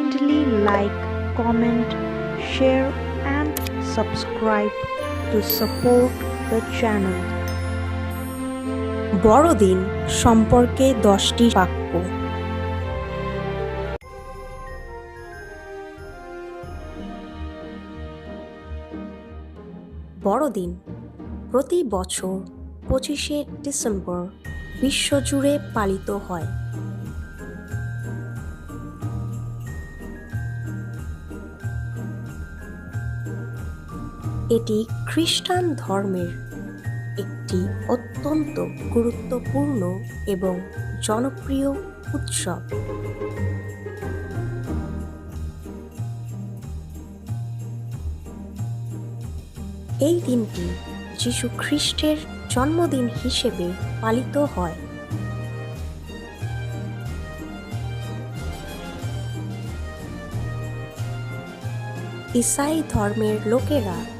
Kindly like, comment, share, and subscribe to support the channel. বড়দিন সম্পর্কে দশটি বাক্য বড়দিন প্রতি বছর পঁচিশে ডিসেম্বর বিশ্বজুড়ে পালিত হয় এটি খ্রিস্টান ধর্মের একটি অত্যন্ত গুরুত্বপূর্ণ এবং জনপ্রিয় উৎসব। এই দিনটি যীশু খ্রিস্টের জন্মদিন হিসেবে পালিত হয়। ইসাই ধর্মের লোকেরা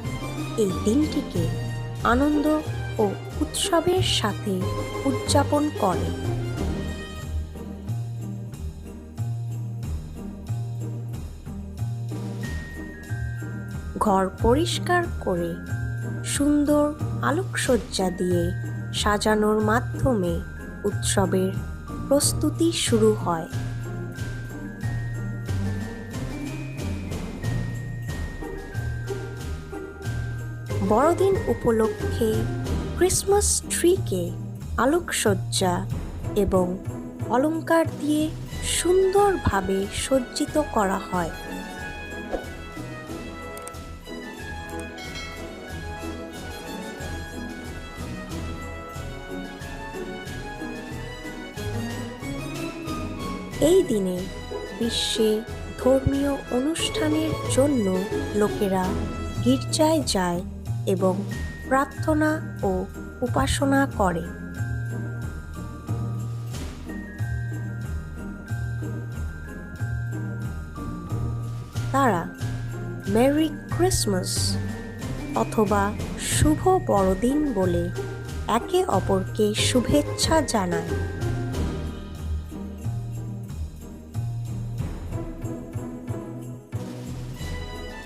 এই দিনটিকে আনন্দ ও উৎসবের সাথে উদযাপন করে। ঘর পরিষ্কার করে সুন্দর আলোকসজ্জা দিয়ে সাজানোর মাধ্যমে উৎসবের প্রস্তুতি শুরু হয়। বড়দিন উপলক্ষে ক্রিসমাস ট্রিকে আলোকসজ্জা এবং অলংকার দিয়ে সুন্দরভাবে সজ্জিত করা হয়। এই দিনে বিশ্বে ধর্মীয় অনুষ্ঠানের জন্য লোকেরা গির্জায় যায় এবং প্রার্থনা ও উপাসনা করে। তারা মেরি ক্রিসমাস অথবা শুভ বড়দিন বলে একে অপরকে শুভেচ্ছা জানায়।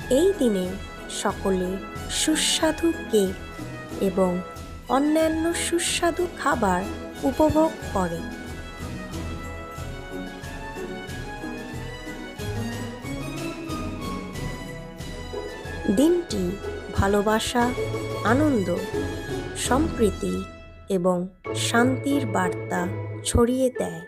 এই দিনে সকলে সুস্বাদু কেক এবং অন্যান্য সুস্বাদু খাবার উপভোগ করে। দিনটি ভালোবাসা, আনন্দ, সম্প্রীতি এবং শান্তির বার্তা ছড়িয়ে দেয়।